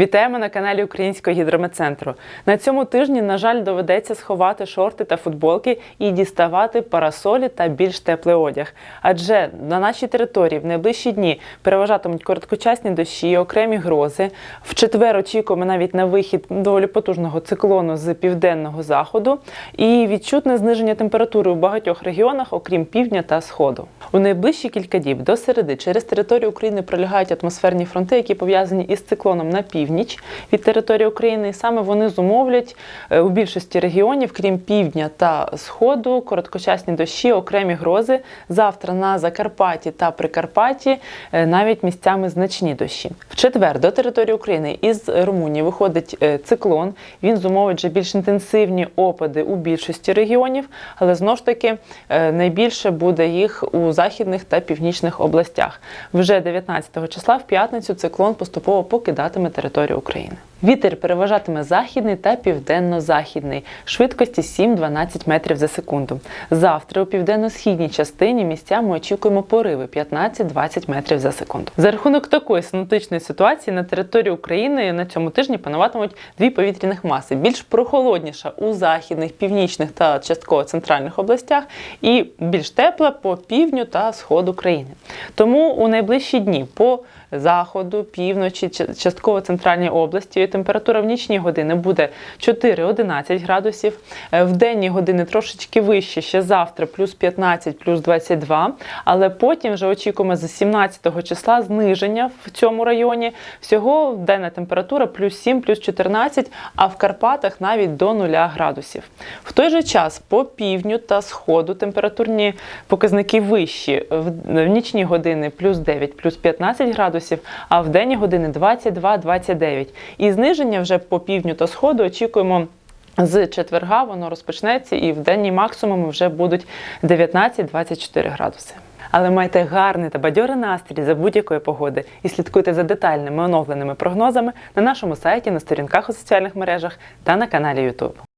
Вітаємо на каналі Українського гідрометцентру. На цьому тижні, на жаль, доведеться сховати шорти та футболки і діставати парасолі та більш теплий одяг. Адже на нашій території в найближчі дні переважатимуть короткочасні дощі, окремі грози. В четвер очікуємо навіть на вихід доволі потужного циклону з південного заходу і відчутне зниження температури у багатьох регіонах, окрім півдня та сходу. У найближчі кілька діб до середи через територію України пролягають атмосферні фронти, які пов'язані із циклоном на північ від території України. І саме вони зумовлять е, у більшості регіонів, крім півдня та сходу, короткочасні дощі, окремі грози. Завтра на Закарпатті та Прикарпатті е, навіть місцями значні дощі. В четвер до території України із Румунії виходить е, циклон. Він зумовить вже більш інтенсивні опади у більшості регіонів, але знову ж таки найбільше буде їх у західних та північних областях. Вже 19 числа в п'ятницю циклон поступово покидатиме територію України. Вітер переважатиме західний та південно-західний, швидкості 7-12 метрів за секунду. Завтра у південно-східній частині місцями очікуємо пориви 15-20 метрів за секунду. За рахунок такої синоптичної ситуації на території України на цьому тижні пануватимуть дві повітряних маси: більш прохолодніша у західних, північних та частково центральних областях, і більш тепла по півдню та сходу країни. Тому у найближчі дні по заходу, півночі, частково центральній області температура в нічні години буде 4-11 градусів. Е, В денні години трошечки вище, ще завтра плюс 15, плюс 22. Але потім вже очікуємо з 17 числа зниження в цьому районі. Всього денна температура плюс 7, плюс 14, а в Карпатах навіть до 0 градусів. В той же час по півдню та сходу температурні показники вищі. В нічні години плюс 9, плюс 15 градусів, а в денні години 22-29. І зниження вже по півдню та сходу очікуємо. З четверга воно розпочнеться, і в денні максимуми вже будуть 19-24 градуси. Але майте гарний та бадьорий настрій за будь-якої погоди і слідкуйте за детальними оновленими прогнозами на нашому сайті, на сторінках у соціальних мережах та на каналі YouTube.